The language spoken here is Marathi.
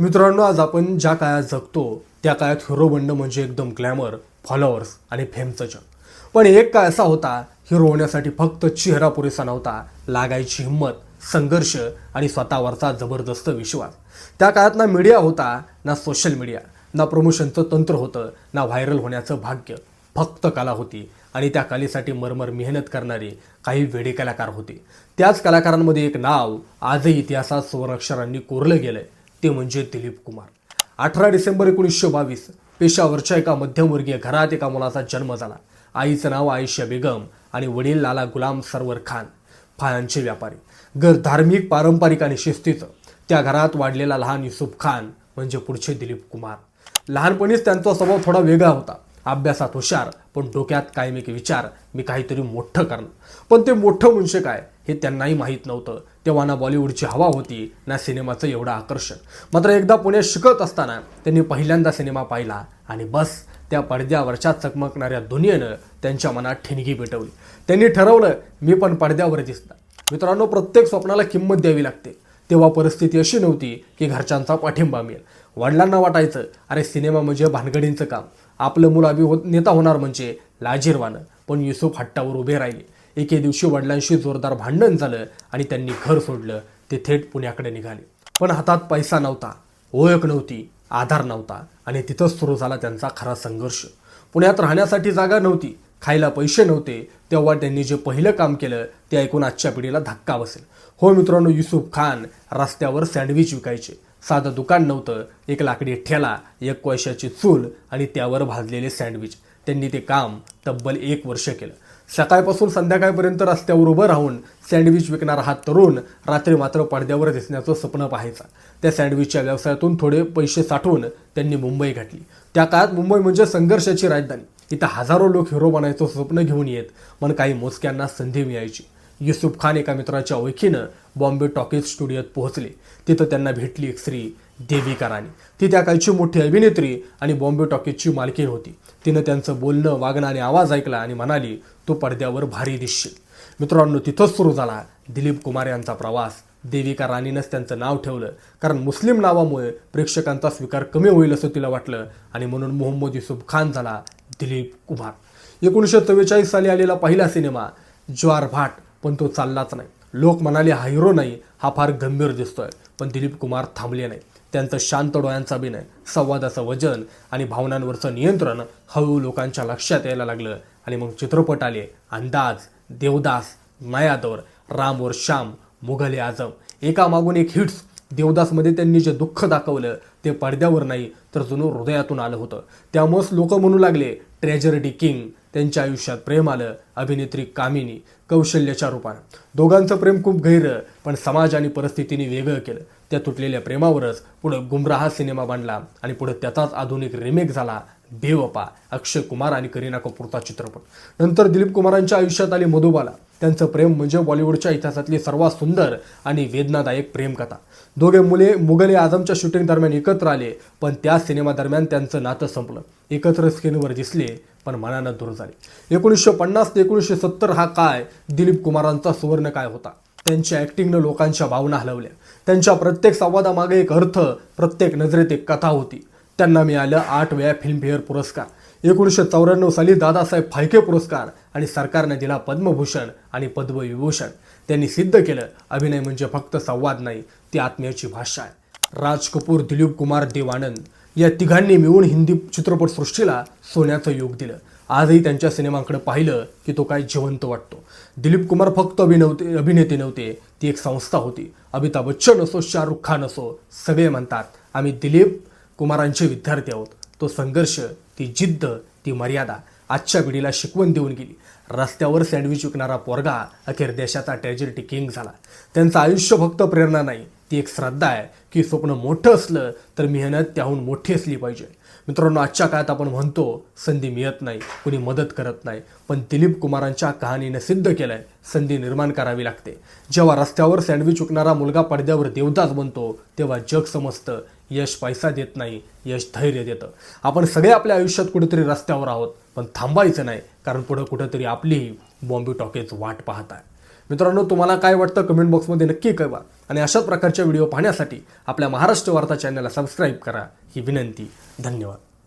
मित्रांनो आज आपण ज्या काळात जगतो त्या काळात हिरो बंड म्हणजे एकदम ग्लॅमर फॉलोअर्स आणि फेमचं जग. पण एक काळ असा होता हिरो होण्यासाठी फक्त चेहरा पुरेसा नव्हता लागायची हिंमत संघर्ष आणि स्वतःवरचा जबरदस्त विश्वास. त्या काळात ना मीडिया होता ना सोशल मीडिया ना प्रमोशनचं तंत्र होतं ना व्हायरल होण्याचं भाग्य. फक्त कला होती आणि त्या कलेसाठी मरमर मेहनत करणारे काही वेडे कलाकार होते. त्याच कलाकारांमध्ये एक नाव आजही इतिहासात सुवर्णाक्षरांनी कोरलं गेलं आहे ते म्हणजे दिलीप कुमार. अठरा डिसेंबर एकोणीसशे बावीस पेशावरच्या एका मध्यमवर्गीय घरात एका मुलाचा जन्म झाला. आईचं नाव आयशा बेगम आणि वडील लाला गुलाम सरवर खान फळांचे व्यापारी. घर धार्मिक पारंपरिक आणि शिस्तीचं. त्या घरात वाढलेला लहान युसुफ खान म्हणजे पुढचे दिलीप कुमार. लहानपणीच त्यांचा स्वभाव थोडा वेगळा होता. अभ्यासात हुशार पण डोक्यात कायमिक विचार मी काहीतरी मोठं करणार. पण ते मोठं म्हणजे काय हे त्यांनाही माहीत नव्हतं. तेव्हा ना बॉलिवूडची हवा होती ना सिनेमाचं एवढं आकर्षण. मात्र एकदा पुण्यात शिकत असताना त्यांनी पहिल्यांदा सिनेमा पाहिला आणि बस त्या पडद्यावरच्या चकमकणाऱ्या दुनियेनं त्यांच्या मनात ठिणगी पेटवली. त्यांनी ठरवलं मी पण पडद्यावर दिसणार. मित्रांनो प्रत्येक स्वप्नाला किंमत द्यावी लागते. तेव्हा परिस्थिती अशी नव्हती की घरच्यांचा पाठिंबा मिळेल. वडिलांना वाटायचं अरे सिनेमा म्हणजे भानगडींचं काम. आपलं मुलं अभि हो नेता होणार म्हणजे लाजीरवानं. पण युसुफ हट्टावर उभे राहिले. एके दिवशी वडिलांशी जोरदार भांडण झालं आणि त्यांनी घर सोडलं. ते थेट पुण्याकडे निघाले. पण हातात पैसा नव्हता. ओळख नव्हती. आधार नव्हता. आणि तिथंच सुरू झाला त्यांचा खरा संघर्ष. पुण्यात राहण्यासाठी जागा नव्हती. खायला पैसे नव्हते तेव्हा त्यांनी जे पहिलं काम केलं ते ऐकून आजच्या पिढीला धक्का बसेल. हो मित्रांनो युसुफ खान रस्त्यावर सँडविच विकायचे. साधं दुकान नव्हतं एक लाकडी ठेला एक कोळशाची चूल आणि त्यावर भाजलेले सँडविच. त्यांनी ते काम तब्बल एक वर्ष केलं. सकाळपासून संध्याकाळपर्यंत रस्त्यावर उभं राहून सँडविच विकणारा हा तरुण रात्री मात्र पडद्यावर दिसण्याचं स्वप्न पाहायचा. त्या सँडविचच्या व्यवसायातून थोडे पैसे साठवून त्यांनी मुंबई गाठली त्या काळात मुंबई म्हणजे संघर्षाची राजधानी. इथं हजारो लोक हिरो बनायचं स्वप्न घेऊन येत पण काही मोजक्यांना संधी मिळायची. युसुफ खान एका मित्राच्या ओळखीनं बॉम्बे टॉकीज स्टुडिओत पोहोचले. तिथं त्यांना भेटली एक स्त्री देविका राणी. ती त्या काळची मोठी अभिनेत्री आणि बॉम्बे टॉकीजची मालकीण होती. तिनं त्यांचं बोलणं वागणं आणि आवाज ऐकला आणि म्हणाली तो पडद्यावर भारी दिसशील. मित्रांनो तिथंच सुरू झाला दिलीप कुमार यांचा प्रवास. देविका राणीनंच त्यांचं नाव ठेवलं. कारण मुस्लिम नावामुळे प्रेक्षकांचा स्वीकार कमी होईल असं तिला वाटलं आणि म्हणून मोहम्मद युसुफ खान झाला दिलीप कुमार. एकोणीसशे चव्वेचाळीस साली आलेला पहिला सिनेमा ज्वार भाट पण तो चाललाच नाही. लोक म्हणाले हा हिरो नाही हा फार गंभीर दिसतोय. पण दिलीप कुमार थांबले नाही त्यांचं शांत डोळ्यांचा अभिनय संवादाचं वजन आणि भावनांवरचं नियंत्रण हळूहळू लोकांच्या लक्षात यायला लागलं. आणि मग चित्रपट आले अंदाज देवदास नयादोर राम और श्याम मुघल ए एकामागून एका मागून एक हिट्स देवदासमध्ये त्यांनी जे दुःख दाखवलं ते पडद्यावर नाही तर जुनं हृदयातून आलं होतं. त्यामुळंच लोक म्हणू लागले ट्रेजरडी किंग. त्यांच्या आयुष्यात प्रेम आलं अभिनेत्री कामिनी कौशल्याच्या रूपानं दोघांचं प्रेम खूप गैर पण समाज आणि परिस्थितीने वेगळं केलं. त्या तुटलेल्या प्रेमावरच पुढं गुमराहा सिनेमा बांधला आणि पुढं त्याचाच आधुनिक रिमेक झाला बेवपा अक्षय कुमार आणि करीना कपूरचा चित्रपट. नंतर दिलीप कुमारांच्या आयुष्यात आली मधुबाला. त्यांचं प्रेम म्हणजे बॉलिवूडच्या इतिहासातली सर्वात सुंदर आणि वेदनादायक प्रेमकथा. दोघे मुले मुघल आझमच्या शूटिंग दरम्यान एकत्र आले पण त्या सिनेमा दरम्यान त्यांचं नातं संपलं. एकत्र स्क्रीनवर दिसले पण मनानं दूर झाले. एकोणीसशे पन्नास ते एकोणीसशे सत्तर हा काय दिलीप कुमारांचा सुवर्ण काय होता. त्यांच्या ॲक्टिंगनं लोकांच्या भावना हलवल्या. त्यांच्या प्रत्येक संवादामागे एक अर्थ प्रत्येक नजरेत एक कथा होती. त्यांना मिळालं आठ वेळा फिल्मफेअर पुरस्कार. एकोणीसशे चौऱ्याण्णव साली दादासाहेब फाळके पुरस्कार आणि सरकारने दिला पद्मभूषण आणि पद्मविभूषण. त्यांनी सिद्ध केलं अभिनय म्हणजे फक्त संवाद नाही ती आत्म्याची भाषा आहे. राज कपूर दिलीप कुमार देवानंद या तिघांनी मिळून हिंदी चित्रपटसृष्टीला सोन्याचं योग दिलं. आजही त्यांच्या सिनेमांकडे पाहिलं की तो काय जिवंत वाटतो. दिलीप कुमार फक्त अभिनवते अभिनेते नव्हते ती एक संस्था होती. अमिताभ बच्चन असो शाहरुख खान असो सगळे म्हणतात आम्ही दिलीप कुमारांचे विद्यार्थी आहोत. तो संघर्ष ती जिद्द ती मर्यादा आजच्या पिढीला शिकवण देऊन गेली. रस्त्यावर सँडविच विकणारा पोरगा अखेर देशाचा ट्रॅजेडी किंग झाला. त्यांचं आयुष्य फक्त प्रेरणा नाही ती एक श्रद्धा आहे की स्वप्न मोठं असलं तर मेहनत त्याहून मोठी असली पाहिजे. मित्रांनो आजच्या काळात आपण म्हणतो संधी मिळत नाही कुणी मदत करत नाही पण दिलीप कुमारांच्या कहाणीनं सिद्ध केलंय संधी निर्माण करावी लागते. जेव्हा रस्त्यावर सँडविच विकणारा मुलगा पडद्यावर देवदास बनतो तेव्हा जग समजतं यश पैसा देत नाही यश धैर्य देतं. आपण सगळे आपल्या आयुष्यात कुठेतरी रस्त्यावर आहोत पण थांबायचं नाही कारण पुढं कुठेतरी आपलीही बॉम्बे टॉकेज वाट पाहत आहे. मित्रांनो तुम्हाला काय वाटतं कमेंट बॉक्समध्ये नक्की कळवा. आणि अशाच प्रकारच्या व्हिडिओ पाहण्यासाठी आपल्या महाराष्ट्र वार्ता चॅनलला सबस्क्राईब करा. ही विनंती. धन्यवाद.